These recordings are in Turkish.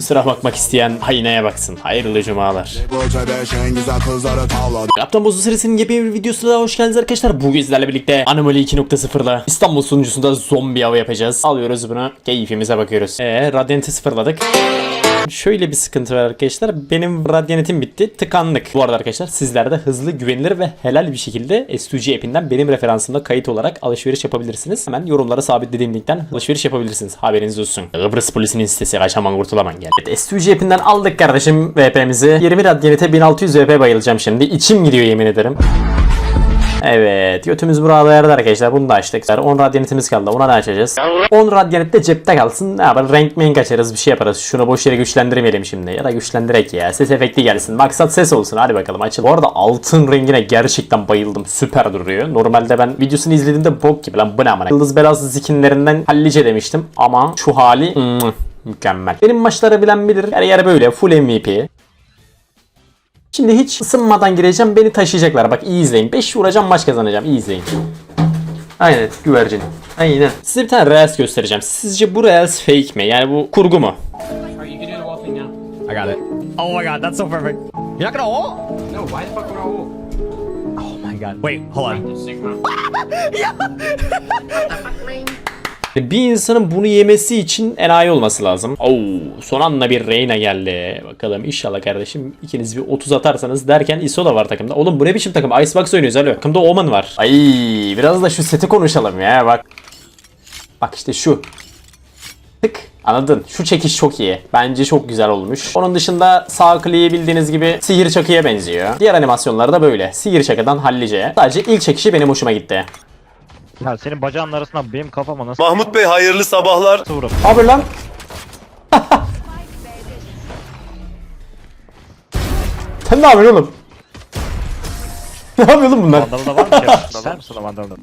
Sıra bakmak isteyen hayneye baksın. Hayırlı cumalar. Kaptan Bozu serisinin yepyeni bir videosuna daha hoş geldiniz arkadaşlar. Bugün sizlerle birlikte Anomaly 2.0'la İstanbul sunucusunda zombi avı yapacağız. Alıyoruz bunu. Keyfimize bakıyoruz. Eee radyantı sıfırladık. Şöyle bir sıkıntı var arkadaşlar. Benim radyanetim bitti. Tıkandık. Bu arada arkadaşlar sizler de hızlı, güvenilir ve helal bir şekilde S2G app'inden benim referansımda kayıt olarak alışveriş yapabilirsiniz. Hemen yorumlara sabitlediğim linkten alışveriş yapabilirsiniz. Haberiniz olsun. Kıbrıs polisinin sitesi kaçaman kurtulaman gel. Evet, S2G app'inden aldık kardeşim VP'mizi. 20 radyanete 1600 VP bayılacağım şimdi. İçim gidiyor yemin ederim. Evet götümüz burada ayarda arkadaşlar bunu da açtık. 10 radyanetimiz kaldı ona da açacağız. 10 radyanet de cepte kalsın. Ne yapalım renk menk açarız bir şey yaparız. Şunu boş yere güçlendirmeyelim şimdi. Ya da güçlendirek ya. Ses efekti gelsin. Maksat ses olsun hadi bakalım açıl. Bu arada altın rengine gerçekten bayıldım. Süper duruyor. Normalde ben videosunu izlediğimde bok gibi lan bu ne amına. Yıldız belası zikinlerinden hallice demiştim. Ama şu hali mm, mükemmel. Benim maçları bilen bilir. Yer yer böyle full MVP. Şimdi hiç ısınmadan gireceğim. Beni taşıyacaklar. Bak iyi izleyin. 5 vuracağım maç kazanacağım. İyi izleyin. Aynen güvercin. Aynen. Size bir tane reels göstereceğim. Sizce bu reels fake mi? Yani bu kurgu mu? I got it. Oh my god, that's so perfect. You're not gonna ult? No, why the fuck would I wall? Oh my god. Wait, hold on. Bir insanın bunu yemesi için enayi olması lazım. Oo, son anda bir Reyna geldi. Bakalım inşallah kardeşim ikiniz bir 30 atarsanız derken ISO da var takımda. Oğlum bu ne biçim takım? Icebox oynuyoruz alo. Takımda Omen var. Ay biraz da şu seti konuşalım ya bak. Bak işte şu. Tık. Anladın? Şu çekiş çok iyi. Bence çok güzel olmuş. Onun dışında sağ kliği bildiğiniz gibi sihir çakıya benziyor. Diğer animasyonlar da böyle. Sihir çakıdan hallice. Sadece ilk çekişi benim hoşuma gitti. Ya senin bacağın arasından benim kafama nasıl Mahmut Bey hayırlı sabahlar. vurup Haber lan. Sen ne yapıyorsun oğlum? Ne yapıyor oğlum bunlar? vandalı da var mı ki? İster misin o vandalı?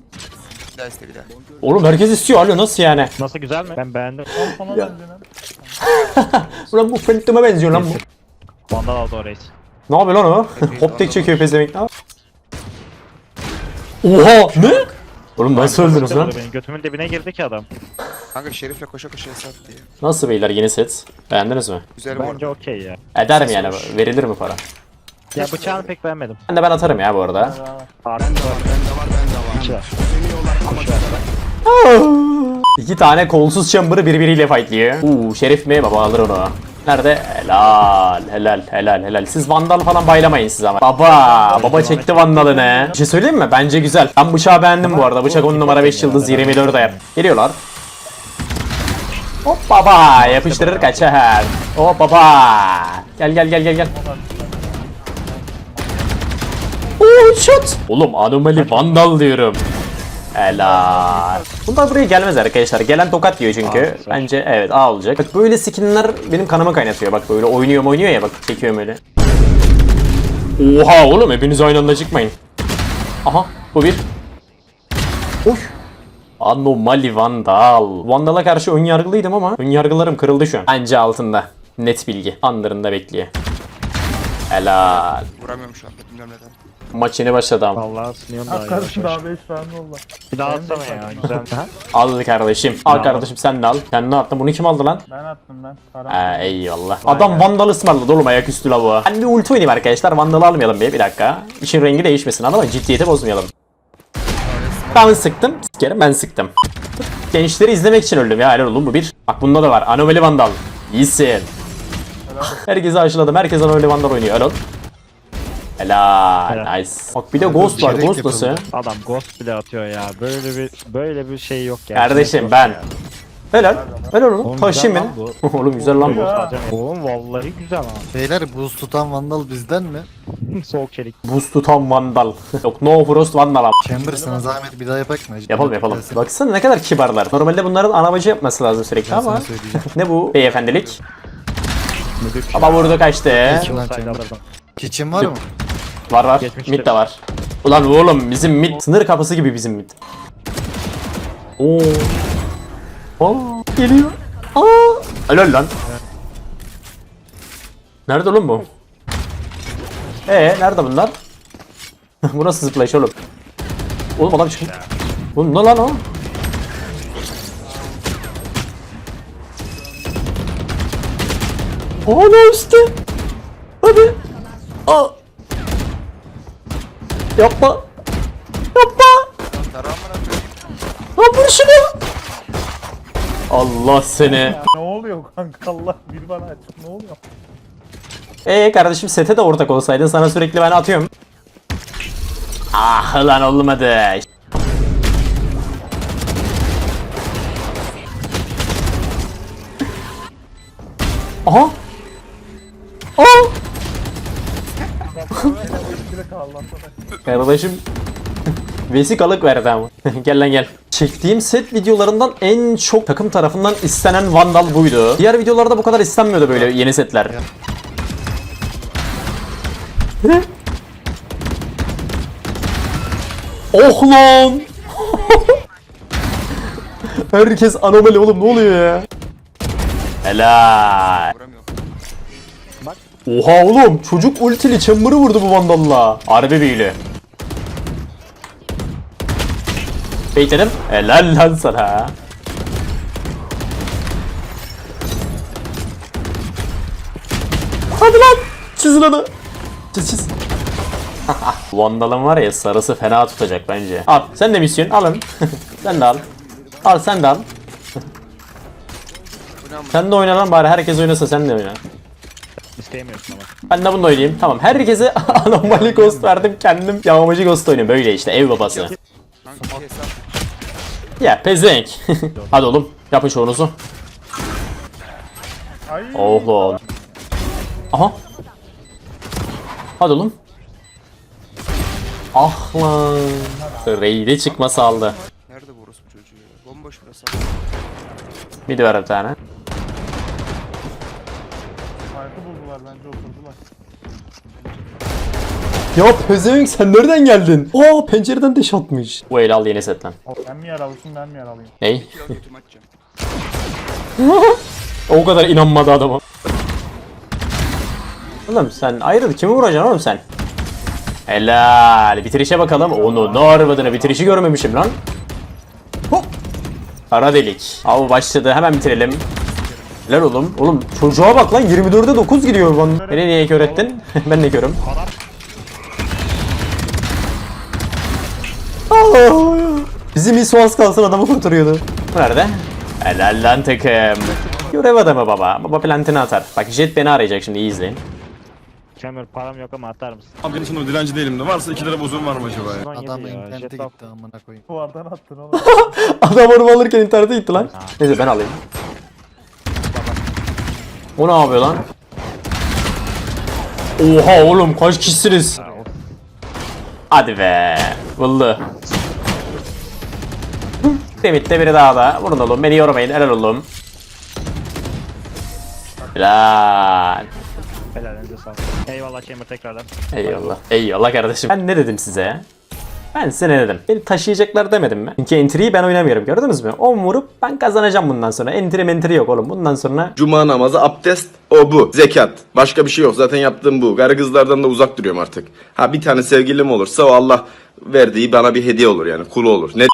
Oğlum herkes istiyor. Alo nasıl yani? Nasıl güzel mi? Ben beğendim. Ulan bu Phantom'a benziyor lan bu. Vandal aldı o reis. Ne yapıyor lan o? Hop tek çekiyor pezevenk. Oha! Ne? Oğlum nasıl öldünüz lan? Benim götümün dibine girdi ki adam. Kanka Şerif'le koşa koşa hesap diye. Nasıl beyler yeni set? Beğendiniz mi? Güzel bu Bence arada. okey ya. Eder mi yani? Verilir mi para? Ya bıçağını pek beğenmedim. Ben de ben atarım ya bu arada. Artık var. İki var. İki tane kolsuz chamber'ı birbiriyle fightlıyor. Uuu şerif mi? Baba alır onu. Nerede? Helal, helal, helal, helal. Siz vandal falan baylamayın siz ama. Baba, baba çekti vandalını. Bir şey söyleyeyim mi? Bence güzel. Ben bıçağı beğendim bu arada. Bıçak 10 numara 5 yıldız 24 ayar. Geliyorlar. Hop baba, yapıştırır kaçar. Hop baba. Gel gel gel gel gel. Oo shot. Oğlum anomali vandal diyorum. Helal. Bunlar buraya gelmez arkadaşlar. Gelen tokat yiyor çünkü. Aa. Bence evet A olacak. Bak böyle skinler benim kanımı kaynatıyor. Bak böyle oynuyor oynuyor ya bak çekiyorum öyle. Oha oğlum hepiniz aynı anda çıkmayın. Aha bu bir. Oy. Anomali Vandal. Vandal'a karşı ön yargılıydım ama ön yargılarım kırıldı şu an. Bence altında. Net bilgi. Andırında bekliyor. Helal. Vuramıyorum şu anda bilmiyorum neden. Maç yeni başladı ama. Vallahi sınıyorum daha yavaş yavaş. Bir daha atsana ya güzel. Ha? Al kardeşim. Al kardeşim sen de al. Sen ne attın? Bunu kim aldı lan? Ben attım ben. Para. Ha eyvallah. Adam Vandal ısmarladı oğlum ayaküstü lavuğa. Ben bir ulti oynayayım arkadaşlar. Vandal'ı almayalım bir, bir dakika. İşin rengi değişmesin ama ciddiyeti bozmayalım. Ben sıktım. Sikerim ben sıktım. Gençleri izlemek için öldüm ya helal oğlum bu bir. Bak bunda da var. Anomali Vandal. İyisin. Herkesi aşıladım. Herkes Anomali Vandal oynuyor. Helal. Helal. Helal. Nice. Bak bir de Ghost var. Çeyrek Ghost nasıl? Adam ghost bile atıyor ya. Böyle bir böyle bir şey yok ya. Kardeşim ben. ya. Helal. Helal oğlum. Beni. Oğlum güzel lan bu. Oğlum vallahi güzel ha. Beyler buz tutan vandal bizden mi? Soğuk çelik. Buz tutan Vandal. Yok No Frost Vandal ama. Chamber sana zahmet bir daha yapak mı? Yapalım yapalım. Baksana ne kadar kibarlar. Normalde bunların anabacı yapması lazım sürekli ama. ne bu beyefendilik? Ama vurdu kaçtı. Kitchen var mı? Var var. Geçmiştir. Mid de var. Ulan oğlum bizim mid sınır kapısı gibi bizim mid. Oo. Aa, geliyor. Aa. Helal lan. Nerede oğlum bu? Ee nerede bunlar? bu nasıl zıplayış oğlum? Oğlum adam çıkıyor. Oğlum ne lan o? Hala üstte. Hadi. Aa. Yapma. Yapma. Atıyor? Lan vur şunu. Allah seni. Ne oluyor kanka Allah bir bana aç. Ne oluyor? Ee kardeşim sete de ortak olsaydın sana sürekli ben atıyorum. Ah lan olmadı. Aha. Aa. Kardeşim vesikalık verdi ama. gel lan gel. Çektiğim set videolarından en çok takım tarafından istenen Vandal buydu. Diğer videolarda bu kadar istenmiyordu böyle yeni setler. Oh lan! Herkes anomali oğlum ne oluyor ya? Helal. Vuramıyor. Oha oğlum çocuk ultili chamber'ı vurdu bu vandalla. Harbi büyülü. Beytelim. Helal lan sana. Hadi lan. Çizin onu. Çiz çiz. Vandal'ın var ya sarısı fena tutacak bence. Al sen de misyon alın. sen de al. Al sen de al. Sen de oyna lan bari herkes oynasa sen de oyna. İsteyemiyorsun ama. Ben de bununla oynayayım. Tamam herkese anomali ghost verdim kendim yağmacı ghost oynuyorum. Böyle işte ev babası. Kanka iki hesap. Ya pezenk. Hadi oğlum yapın şovunuzu. Ay. Oh lan. Aha. Hadi oğlum. Ah lan. Raid'e çıkması aldı. Nerede bu orospu çocuğu ya? Bomboş burası. Bir de ver bir tane. Bence oturdular. Ya pezevenk sen nereden geldin? Aa pencereden deş atmış. Bu el al yeni set lan. O, ben mi yaralısın ben mi yaralıyım? Ney? O kadar inanmadı adama. Oğlum sen ayrıl kimi vuracaksın oğlum sen? Helal. Bitirişe bakalım. Onu ne arvadını bitirişi görmemişim lan. Hop. Kara delik. Av başladı. Hemen bitirelim. Helal oğlum. Oğlum çocuğa bak lan 24'e 9 gidiyor bana. Beni niye kör ettin? ben de körüm. Bizim iyi az kalsın adamı kurtarıyordu. Bu nerede? Helal lan takım. Görev adamı baba. Baba plantini atar. Bak Jet beni arayacak şimdi iyi izleyin. Chamber param yok ama atar mısın? Abi benim şimdi dilenci değilim de varsa 2 lira bozum var mı acaba ya? 17 Adam internete gitti amına koyayım. Duvardan attın oğlum. Adam onu alırken internete gitti lan. Neyse ben alayım. O ne yapıyor lan? Oha oğlum kaç kişisiniz? Hadi be. Buldu. Demit'te biri daha da. Vurun oğlum beni yormayın helal oğlum. Helal. Helal elinize sağlık. Eyvallah Chamber tekrardan. Eyvallah. Eyvallah kardeşim. Ben ne dedim size ya? Ben size? Beni taşıyacaklar demedim mi? Çünkü entry'yi ben oynamıyorum gördünüz mü? 10 vurup ben kazanacağım bundan sonra. Entry mentry yok oğlum. Bundan sonra Cuma namazı, abdest, o bu. Zekat. Başka bir şey yok. Zaten yaptığım bu. Garı kızlardan da uzak duruyorum artık. Ha bir tane sevgilim olursa o Allah verdiği bana bir hediye olur yani. Kulu olur. Ne